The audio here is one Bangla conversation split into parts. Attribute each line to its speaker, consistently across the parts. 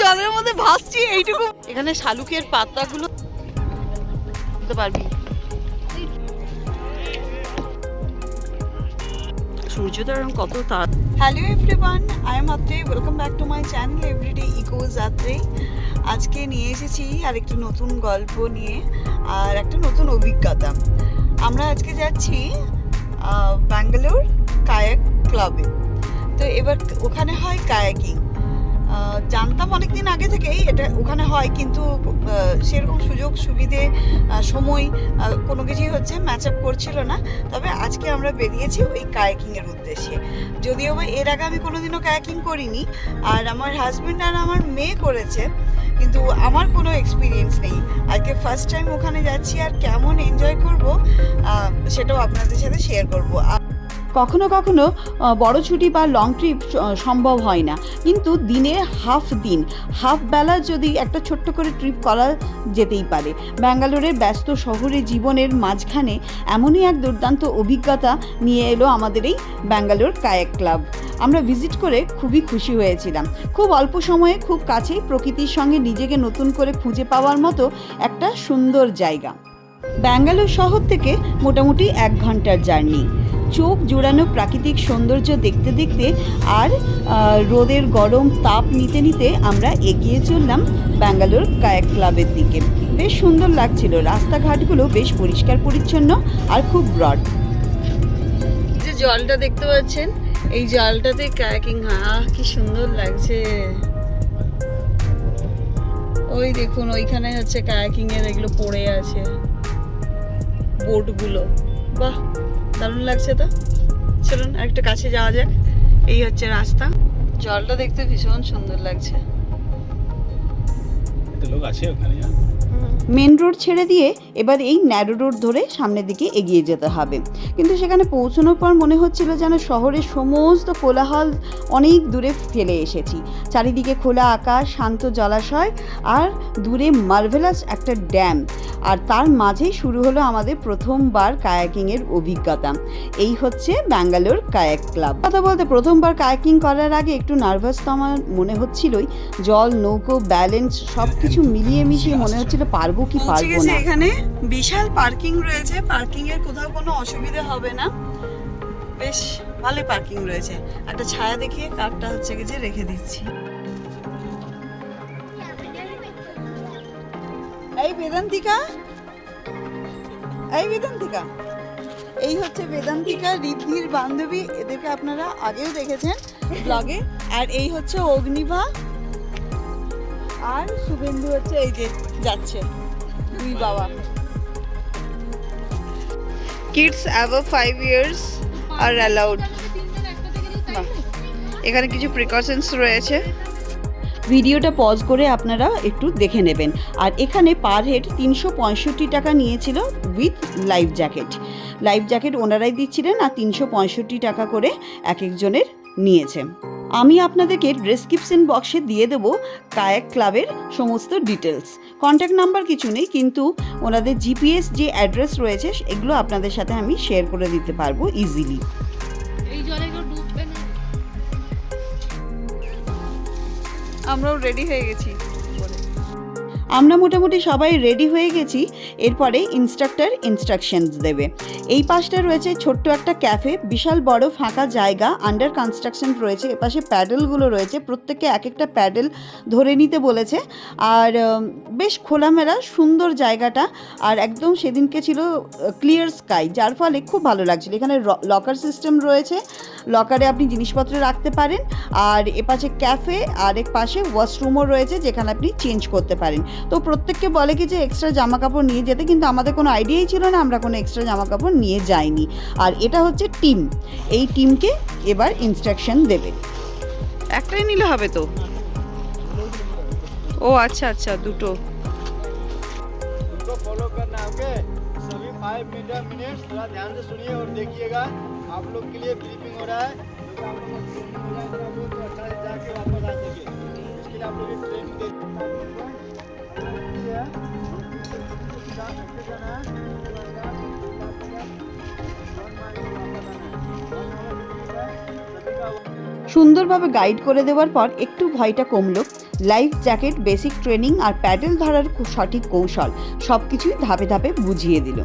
Speaker 1: জলের মধ্যে ভাসছি এইটুকু। এখানে শালুকের পাতাগুলো বুঝতে পারবি। এরকম কত তার hello everyone I am Atre welcome back to my channel everyday echoes Atre আজকে নিয়ে এসেছি আর একটা নতুন গল্প নিয়ে আর একটা নতুন অভিজ্ঞতা। আমরা আজকে যাচ্ছি ব্যাঙ্গালোর কায়াক ক্লাবে। তো এবার ওখানে হয় কায়াকিং। জানতাম অনেক দিন আগে থেকেই এটা ওখানে হয়, কিন্তু সেরকম সুযোগ, সুবিধে সময় কোনো কিছুই হচ্ছে ম্যাচ আপ করছিল না। তবে আজকে আমরা বেরিয়েছি ওই কায়াকিংয়ের উদ্দেশ্যে। যদিও বা এর আগে আমি কোনোদিনও কায়াকিং করিনি, আর আমার হাজব্যান্ড আর আমার মেয়ে করেছে, কিন্তু আমার কোনো এক্সপিরিয়েন্স নেই। আজকে ফার্স্ট টাইম ওখানে যাচ্ছি আর কেমন এনজয় করব সেটাও আপনাদের সাথে শেয়ার করব। কখনো কখনো বড় ছুটি বা লং ট্রিপ সম্ভব হয় না। কিন্তু দিনে হাফ দিন হাফ বেলা যদি একটা ছোট্ট করে ট্রিপ করা যেতেই পারে। ব্যাঙ্গালোরের ব্যস্ত শহরে জীবনের মাঝখানে এমনই এক দুর্দান্ত অভিজ্ঞতা নিয়ে এলো আমাদের এই ব্যাঙ্গালোর কায়াক ক্লাব। আমরা ভিজিট করে খুবই খুশি হয়েছিলাম। খুব অল্প সময়ে খুব কাছেই প্রকৃতির সঙ্গে নিজেকে নতুন করে খুঁজে পাওয়ার মতো একটা সুন্দর জায়গা। ব্যাঙ্গালোর শহর থেকে মোটামুটি এক ঘণ্টার জার্নি। চোখ জোড়ানো প্রাকৃতিক সৌন্দর্য দেখতে দেখতে আর রোদের গরম তাপ নিতে নিতে আমরা এগিয়ে চললাম ব্যাঙ্গালোর কায়াক ক্লাবের দিকে। বেশ সুন্দর লাগছিল, রাস্তাঘাটগুলো বেশ পরিষ্কার পরিচ্ছন্ন আর খুব ব্রড। যে জলটা দেখতে পাচ্ছেন, এই জলটাতে কায়াকিং, আহ, কি সুন্দর লাগছে। ওই দেখুন, ওইখানে হচ্ছে কায়াকিং এর এগুলো পড়ে আছে। বোটগুলো বাহ, দারুণ লাগছে তো? চলুন আরেকটু কাছে যাওয়া যাক। এই হচ্ছে রাস্তা। জলটা দেখতে ভীষণ সুন্দর লাগছে।
Speaker 2: লোক আছে ওখানে হ্যাঁ?
Speaker 1: মেন রোড ছেড়ে দিয়ে এবার এই ন্যারো রোড ধরে সামনের দিকে এগিয়ে যেতে হবে। কিন্তু সেখানে পৌঁছানোর পর মনে হচ্ছিল যেন শহরের সমস্ত কোলাহল অনেক দূরে ফেলে এসেছি। চারিদিকে খোলা আকাশ শান্ত জলাশয় আর দূরে মার্ভেলাস একটা ড্যাম আর তার মাঝেই শুরু হলো আমাদের প্রথমবার কায়াকিংয়ের অভিজ্ঞতা। এই হচ্ছে ব্যাঙ্গালোর কায়াক ক্লাব। কথা বলতে প্রথমবার কায়াকিং করার আগে একটু নার্ভাস তো আমার মনে হচ্ছিলই। জল নৌকো ব্যালেন্স সব কিছু মিলিয়ে মিশিয়ে মনে হচ্ছিল পারব কি পারব না? এখানে বিশাল পার্কিং রয়েছে। পার্কিং এর কোথাও কোনো অসুবিধা হবে না। বেশ ভালো পার্কিং রয়েছে। একটা ছায়া দেখিয়ে কারটা হচ্ছে কি যে রেখে দিচ্ছি। এই বেদান্তিকা। এই বেদান্তিকা। এই হচ্ছে বেদান্তিকা রিদ্ধির বান্ধবী। এদেরকে আপনারা আগেও দেখেছেন ব্লগে। আর এই হচ্ছে অগ্নিভা। আর শুভেন্দু হচ্ছে এই যে যাচ্ছে। দুই বাবা। Kids over five years are allowed এখানে কিছু প্রিকশনস রয়েছে। ভিডিওটা পজ করে আপনারা একটু দেখে নেবেন। আর এখানে পার হেড তিনশো পঁয়ষট্টি টাকা নিয়েছিল with life jacket life jacket ওনারাই দিচ্ছিলেন আর তিনশো পঁয়ষট্টি টাকা করে এক একজনের নিয়েছে। আমি আপনাদেরকে ডেসক্রিপশন বক্সে দিয়ে দেবো কায়াক ক্লাবের সমস্ত ডিটেলস কন্ট্যাক্ট নাম্বার কিছু নেই কিন্তু ওনাদের জিপিএস যে অ্যাড্রেস রয়েছে এগুলো আপনাদের সাথে আমি শেয়ার করে দিতে পারব ইজিলি আমরাও রেডি হয়ে গেছি। আমরা মোটামুটি সবাই রেডি হয়ে গেছি, এরপরে ইনস্ট্রাক্টর ইনস্ট্রাকশনস দেবে। এই পাশটা রয়েছে ছোট্ট একটা ক্যাফে বিশাল বড় ফাঁকা জায়গা আন্ডার কনস্ট্রাকশন রয়েছে, এপাশে প্যাডেলগুলো রয়েছে প্রত্যেকে এক একটা প্যাডেল ধরে নিতে বলেছে। আর বেশ খোলামেলা, সুন্দর জায়গাটা, আর একদম সেদিনকে ছিল ক্লিয়ার স্কাই যার ফলে খুব ভালো লাগছিল। এখানে লকার সিস্টেম রয়েছে লকারে আপনি জিনিসপত্র রাখতে পারেন, আর এপাশে ক্যাফে আর এক পাশে ওয়াশরুমও রয়েছে, যেখানে আপনি চেঞ্জ করতে পারেন। তো প্রত্যেককে বলে কি যে এক্সট্রা জামা কাপড় নিয়ে যেতে কিন্তু আমাদের কোনো আইডিয়াই ছিল না আমরা কোনো এক্সট্রা জামা কাপড় নিয়ে যাইনি আর এটা হচ্ছে টিম এই টিমকে এবার ইনস্ট্রাকশন দেবে একটাই নিলে হবে তো ও আচ্ছা আচ্ছা দুটো
Speaker 2: उनको फॉलो करना है ओके सभी फाइव मिनट मिनट्स थोड़ा ध्यान से सुनिए और देखिएगा आप लोग के लिए ब्रीफिंग हो रहा है क्योंकि आप लोग को training हो जाए तो आप लोग को अच्छा से जाके वापस आ सके इसके लिए आप लोग की ट्रेनिंग दे सभी का
Speaker 1: সুন্দরভাবে গাইড করে দেওয়ার পর একটু ভয়টা কমলো। লাইফ জ্যাকেট বেসিক ট্রেনিং আর প্যাডেল ধরার সঠিক কৌশল সব কিছুই ধাপে ধাপে বুঝিয়ে দিল।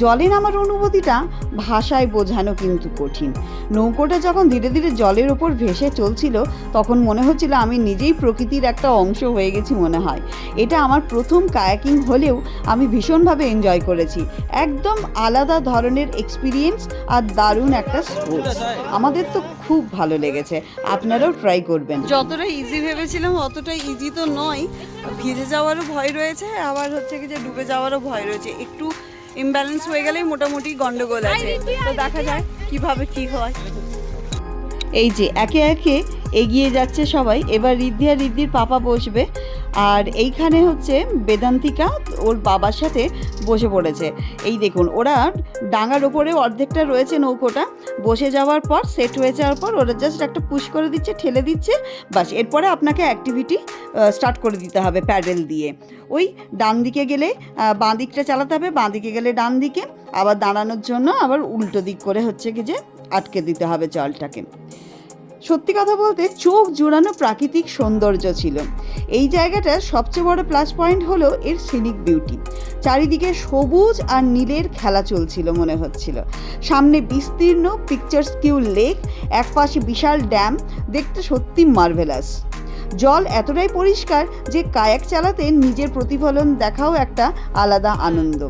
Speaker 1: জলে নামার অনুভূতিটা ভাষায় বোঝানো কিন্তু কঠিন। নৌকোটা যখন ধীরে ধীরে জলের ওপর ভেসে চলছিল, তখন মনে হচ্ছিল আমি নিজেই প্রকৃতির একটা অংশ হয়ে গেছি মনে হয়। এটা আমার প্রথম কায়াকিং হলেও আমি ভীষণভাবে এনজয় করেছি। একদম আলাদা ধরনের এক্সপিরিয়েন্স আর দারুণ একটা স্পোর্টস আমাদের তো খুব ভালো লেগেছে, আপনারাও ট্রাই করবেন। যতটা ইজি ভেবেছিলাম, অতটা ইজি তো নয়। ভিজে যাওয়ারও ভয় রয়েছে, আবার হচ্ছে কি যে ডুবে যাওয়ারও ভয় রয়েছে। একটু ইমব্যালেন্স হয়ে গেলেই মোটামুটি গন্ডগোল আছে। তো দেখা যায় কীভাবে কি হয়। এই যে, একে একে এগিয়ে যাচ্ছে সবাই। এবার রিদ্ধি আর রিদ্ধির পাপা বসবে। আর এইখানে হচ্ছে বেদান্তিকা ওর বাবার সাথে বসে পড়েছে। এই দেখুন, ওরা ডাঙার ওপরে অর্ধেকটা রয়েছে নৌকোটা। বসে যাওয়ার পর সেট হয়ে যাওয়ার পর ওরা জাস্ট একটা পুশ করে দিচ্ছে, ঠেলে দিচ্ছে, বাস। এরপরে আপনাকে অ্যাক্টিভিটি স্টার্ট করে দিতে হবে প্যাডেল দিয়ে। ওই ডান দিকে গেলে বাঁ দিকটা চালাতে হবে, বাঁ দিকে গেলে ডান দিকে। আবার দাঁড়ানোর জন্য আবার উল্টো দিক করে হচ্ছে কি যে আটকে দিতে হবে জলটাকে। সত্যি কথা বলতে চোখ জোড়ানো প্রাকৃতিক সৌন্দর্য ছিল। এই জায়গাটার সবচেয়ে বড় প্লাস পয়েন্ট হলো এর সিনিক বিউটি চারিদিকে সবুজ আর নীলের খেলা চলছিল মনে হচ্ছিল। সামনে বিস্তীর্ণ পিকচার স্কিউ লেক একপাশে বিশাল ড্যাম দেখতে সত্যি মার্ভেলাস জল এতটাই পরিষ্কার যে কায়াক চালাতে নিজের প্রতিফলন দেখাও একটা আলাদা আনন্দ।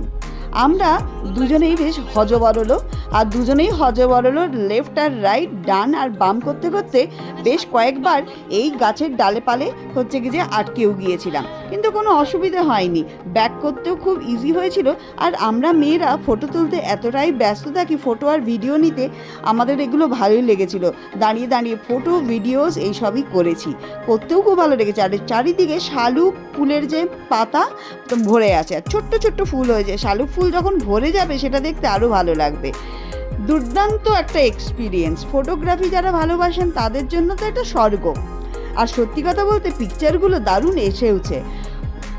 Speaker 1: আমরা দুজনেই বেশ হজ হজবরলো আর দুজনেই হজ হজবরলো লেফট আর রাইট ডান আর বাম করতে করতে বেশ কয়েকবার এই গাছের ডালে পালে হচ্ছে কি যে আটকেও গিয়েছিলাম। কিন্তু কোনো অসুবিধা হয়নি। ব্যাক করতেও খুব ইজি হয়েছিল। আর আমরা মেয়েরা ফটো তুলতে এতটাই ব্যস্ত থাকি ফটো আর ভিডিও নিতে, আমাদের এগুলো ভালোই লেগেছিল। দাঁড়িয়ে দাঁড়িয়ে ফটো ভিডিওস এইসবই করেছি। করতেও খুব ভালো লেগেছে। আর চারিদিকে শালুক ফুলের যে পাতা ভরে আছে। আর ছোট্ট ছোট্ট ফুল হয়েছে। শালুক ফুল যখন ভরে যাবে সেটা দেখতে আরও ভালো লাগবে। দুর্দান্ত একটা এক্সপিরিয়েন্স ফটোগ্রাফি যারা ভালোবাসেন তাদের জন্য তো এটা স্বর্গ। আর সত্যি কথা বলতে পিকচারগুলো দারুণ এসেওছে।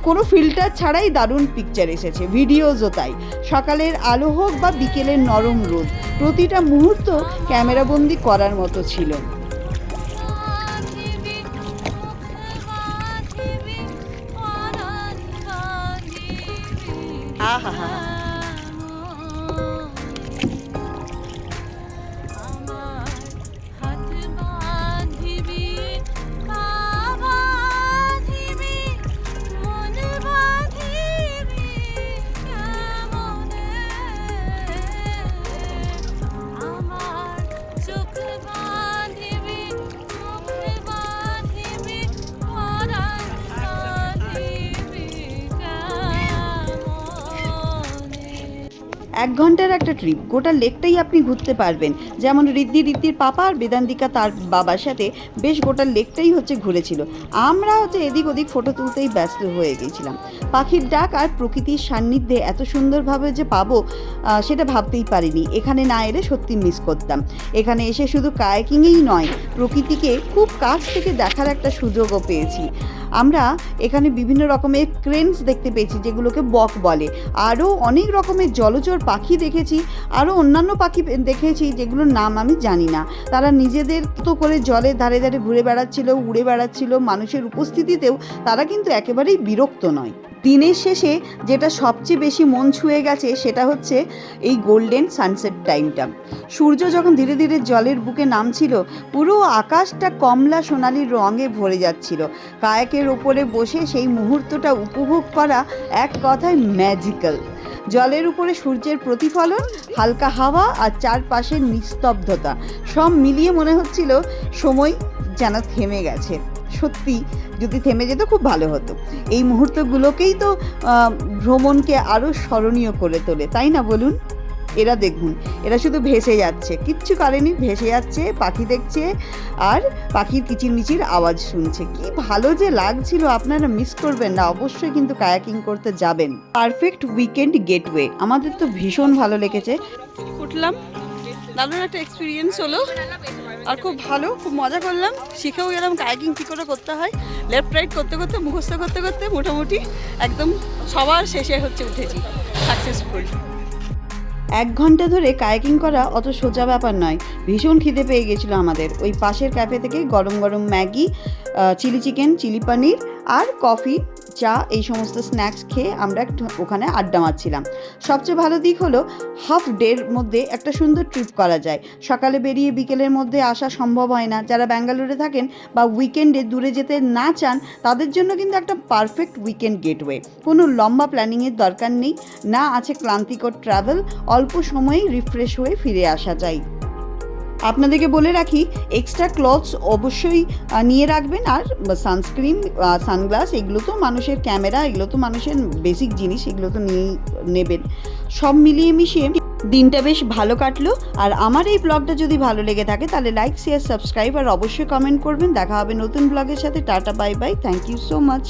Speaker 1: কোনো ফিল্টার ছাড়াই দারুণ পিকচার এসেছে ভিডিওজও তাই। সকালের আলো হোক বা বিকেলের নরম রোদ প্রতিটা মুহূর্ত ক্যামেরাবন্দি করার মতো ছিল। এক ঘণ্টার একটা ট্রিপ গোটা লেকটাই আপনি ঘুরতে পারবেন। যেমন রিদ্ধি রিদ্ধির পাপা আর বেদান্তিকা তার বাবার সাথে বেশ গোটা লেকটাই হচ্ছে ঘুরেছিল। আমরা হচ্ছে এদিক ওদিক ফটো তুলতেই ব্যস্ত হয়ে গেছিলাম পাখির ডাক আর প্রকৃতির সান্নিধ্যে এত সুন্দরভাবে যে পাবো সেটা ভাবতেই পারিনি। এখানে না এলে সত্যি মিস করতাম। এখানে এসে শুধু কায়াকিংয়েই নয়, প্রকৃতিকে খুব কাছ থেকে দেখার একটা সুযোগও পেয়েছি। আমরা এখানে বিভিন্ন রকমের ক্রেনস দেখতে পেয়েছি, যেগুলোকে বক বলে। আরও অনেক রকমের জলচর পাখি দেখেছি, আরও অন্যান্য পাখি দেখেছি, যেগুলোর নাম আমি জানি না। তারা নিজেদের তো করে জলের ধারে ধারে ঘুরে বেড়াচ্ছিল, উড়ে বেড়াচ্ছিল, মানুষের উপস্থিতিতেও তারা কিন্তু একেবারেই বিরক্ত নয়। দিনের শেষে যেটা সবচেয়ে বেশি মন ছুঁয়ে গেছে সেটা হচ্ছে এই গোল্ডেন সানসেট টাইমটা সূর্য যখন ধীরে ধীরে জলের বুকে নামছিল, পুরো আকাশটা কমলা সোনালি রঙে ভরে যাচ্ছিল। কায়াকের ওপরে বসে সেই মুহূর্তটা উপভোগ করা এক কথায় ম্যাজিক্যাল জলের উপরে সূর্যের প্রতিফলন, হালকা হাওয়া আর চারপাশের নিস্তব্ধতা, সব মিলিয়ে মনে হচ্ছিল সময় যেন থেমে গেছে। সত্যি যদি থেমে যেত খুব ভালো হতো। এই মুহূর্তগুলোকেই তো ভ্রমণকে আরও স্মরণীয় করে তোলে, তাই না বলুন? এরা দেখুন, এরা শুধু ভেসে যাচ্ছে, কিচ্ছু করেনি, ভেসে যাচ্ছে, পাখি দেখছে, আর পাখির কিচিরমিচির আওয়াজ শুনছে। কি ভালো যে লাগছিল, আপনারা মিস করবেন না, অবশ্যই কিন্তু কায়াকিং করতে যাবেন। পারফেক্ট উইকেন্ড গেটওয়ে আমাদের তো ভীষণ ভালো লেগেছে। উঠলাম। দারুণ একটা এক্সপিরিয়েন্স হলো। আর খুব ভালো, খুব মজা করলাম। শিখেও গেলাম কায়াকিং কী করে করতে হয়। লেফট রাইট করতে করতে, মুখস্থ করতে করতে মোটামুটি একদম সবার শেষে হচ্ছে উঠেছি। সাকসেসফুল এক ঘণ্টা ধরে কায়াকিং করা অত সোজা ব্যাপার নয়। ভীষণ খিদে পেয়ে গেছিল আমাদের। ওই পাশের ক্যাফে থেকে গরম গরম ম্যাগি চিলি চিকেন চিলি পানির আর কফি চা, এই সমস্ত স্ন্যাক্স খেয়ে আমরা একটু ওখানে আড্ডা মারছিলাম। সবচেয়ে ভালো দিক হলো হাফ ডের মধ্যে একটা সুন্দর ট্রিপ করা যায়। সকালে বেরিয়ে বিকেলের মধ্যে আসা সম্ভব হয় না। যারা ব্যাঙ্গালোরে থাকেন বা উইকেন্ডে দূরে যেতে না চান, তাদের জন্য কিন্তু একটা পারফেক্ট উইকেন্ড গেটওয়ে কোনো লম্বা প্ল্যানিংয়ের দরকার নেই। না আছে ক্লান্তিকর ট্রাভেল অল্প সময়েই রিফ্রেশ হয়ে ফিরে আসা যায়। আপনাদেরকে বলে রাখি এক্সট্রা ক্লথস অবশ্যই নিয়ে রাখবেন। আর সানস্ক্রিন সানগ্লাস এগুলো তো মানুষের ক্যামেরা এগুলো তো মানুষের বেসিক জিনিস, এগুলো তো নিয়েই নেবেন। সব মিলিয়ে মিশিয়ে দিনটা বেশ ভালো কাটলো। আর আমার এই ব্লগটা যদি ভালো লেগে থাকে, তাহলে লাইক শেয়ার সাবস্ক্রাইব আর অবশ্যই কমেন্ট করবেন। দেখা হবে নতুন ব্লগের সাথে। Tata bye bye thank you so much